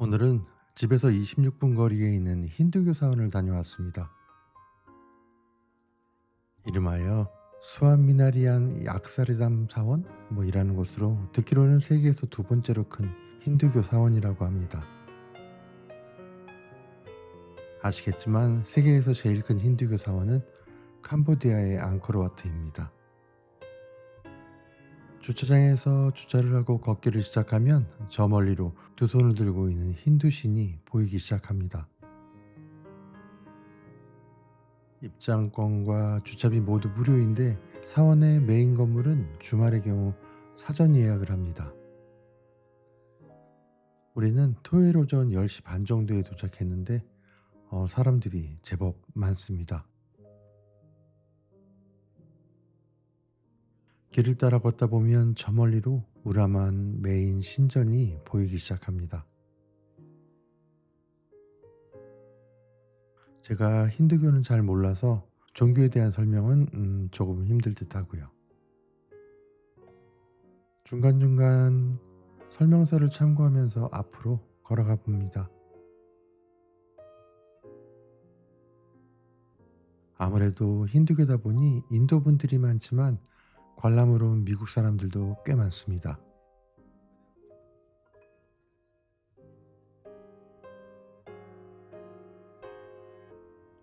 오늘은 집에서 26분 거리에 있는 힌두교 사원을 다녀왔습니다. 이름하여 수암미나리안 약사르담 사원 뭐 이라는 곳으로 듣기로는 세계에서 두 번째로 큰 힌두교 사원이라고 합니다. 아시겠지만 세계에서 제일 큰 힌두교 사원은 캄보디아의 앙코르와트입니다. 주차장에서 주차를 하고 걷기를 시작하면 저 멀리로 두 손을 들고 있는 힌두 신이 보이기 시작합니다. 입장권과 주차비 모두 무료인데 사원의 메인 건물은 주말의 경우 사전 예약을 합니다. 우리는 토요일 오전 10시 반 정도에 도착했는데 어, 사람들이 제법 많습니다. 길을 따라 걷다 보면 저 멀리로 우람한 메인 신전이 보이기 시작합니다. 제가 힌두교는 잘 몰라서 종교에 대한 설명은 음, 조금 힘들 듯 하고요. 중간중간 설명서를 참고하면서 앞으로 걸어가 봅니다. 아무래도 힌두교다 보니 인도 분들이 많지만 관람으로 온 미국 사람들도 꽤 많습니다.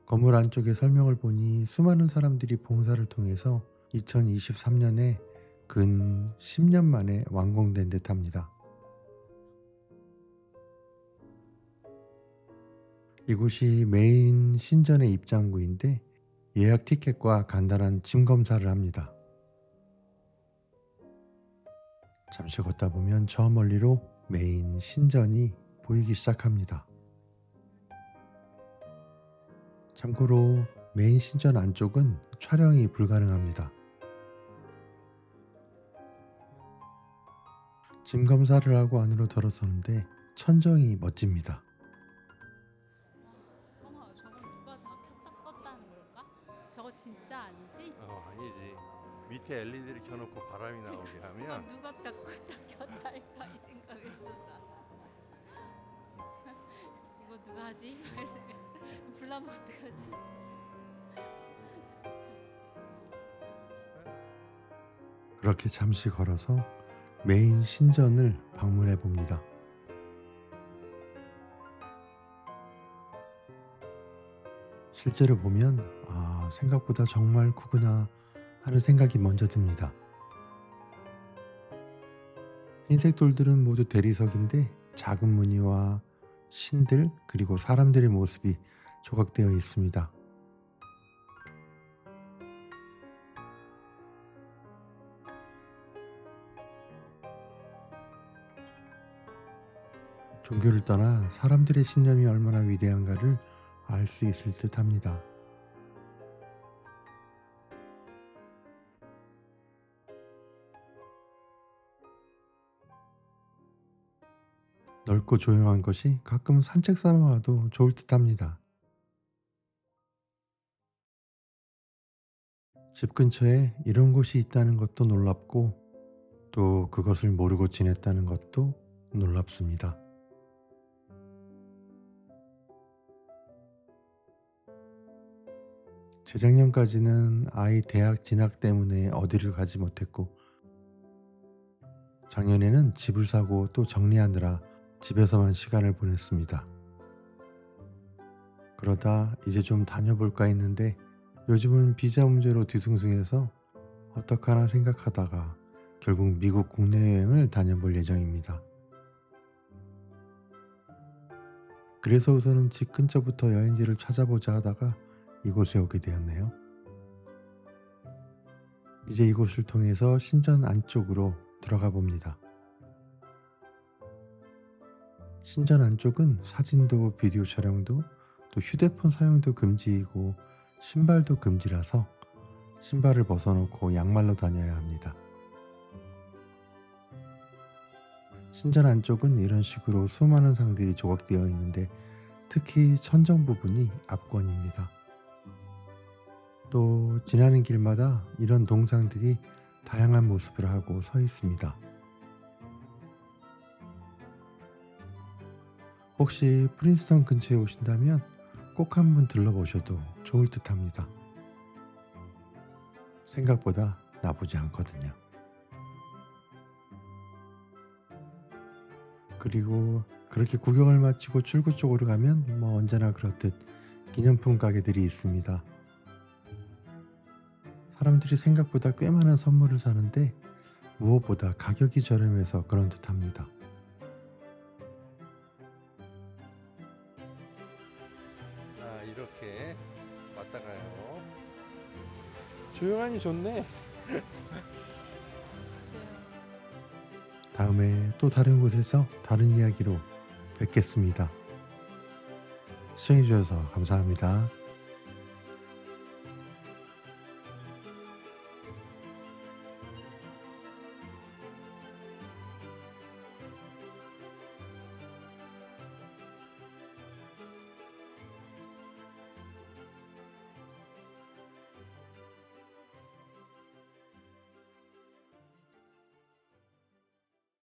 건물 안쪽의 설명을 보니 수많은 사람들이 봉사를 통해서 2023년에 근 10년 만에 완공된 듯 합니다. 이곳이 메인 신전의 입장구인데 예약 티켓과 간단한 짐 검사를 합니다. 잠시 걷다 보면 저 멀리로 메인 신전이 보이기 시작합니다. 참고로 메인 신전 안쪽은 촬영이 불가능합니다. 짐 검사를 하고 안으로 들어서는데 천정이 멋집니다. 저건 누가 다 켰다 껐다 하는 걸까? 저거 진짜 아니지? 어 아니지 밑에 LED를 켜놓고 바람이 나오게 이거 하면 누가 다 껐다 켰다 할까 이 생각했었어 이거 누가 하지? 이러면서 불나면 어떡하지? 그렇게 잠시 걸어서 메인 신전을 방문해 봅니다. 실제로 보면 아, 생각보다 정말 크구나 하는 생각이 먼저 듭니다. 흰색 돌들은 모두 대리석인데 작은 무늬와 신들 그리고 사람들의 모습이 조각되어 있습니다. 종교를 떠나 사람들의 신념이 얼마나 위대한가를 알 수 있을 듯 합니다. 넓고 조용한 것이 가끔 산책 삼아 와도 좋을 듯 합니다. 집 근처에 이런 곳이 있다는 것도 놀랍고 또 그것을 모르고 지냈다는 것도 놀랍습니다. 재작년까지는 아이 대학 진학 때문에 어디를 가지 못했고 작년에는 집을 사고 또 정리하느라 집에서만 시간을 보냈습니다. 그러다 이제 좀 다녀볼까 했는데 요즘은 비자 문제로 뒤숭숭해서 어떡하나 생각하다가 결국 미국 국내 여행을 다녀볼 예정입니다. 그래서 우선은 집 근처부터 여행지를 찾아보자 하다가 이곳에 오게 되었네요. 이제 이곳을 통해서 신전 안쪽으로 들어가 봅니다. 신전 안쪽은 사진도 비디오 촬영도 또 휴대폰 사용도 금지이고 신발도 금지라서 신발을 벗어놓고 양말로 다녀야 합니다. 신전 안쪽은 이런 식으로 수많은 상들이 조각되어 있는데 특히 천정 부분이 압권입니다. 또 지나는 길마다 이런 동상들이 다양한 모습을 하고 서 있습니다. 혹시 프린스턴 근처에 오신다면 꼭 한번 들러보셔도 좋을 듯합니다. 생각보다 나쁘지 않거든요. 그리고 그렇게 구경을 마치고 출구 쪽으로 가면 뭐 언제나 그렇듯 기념품 가게들이 있습니다. 사람들이 생각보다 꽤 많은 선물을 사는데 무엇보다 가격이 저렴해서 그런 듯합니다. 이렇게 왔다 가요. 조용하니 좋네. 다음에 또 다른 곳에서 다른 이야기로 뵙겠습니다. 시청해주셔서 감사합니다.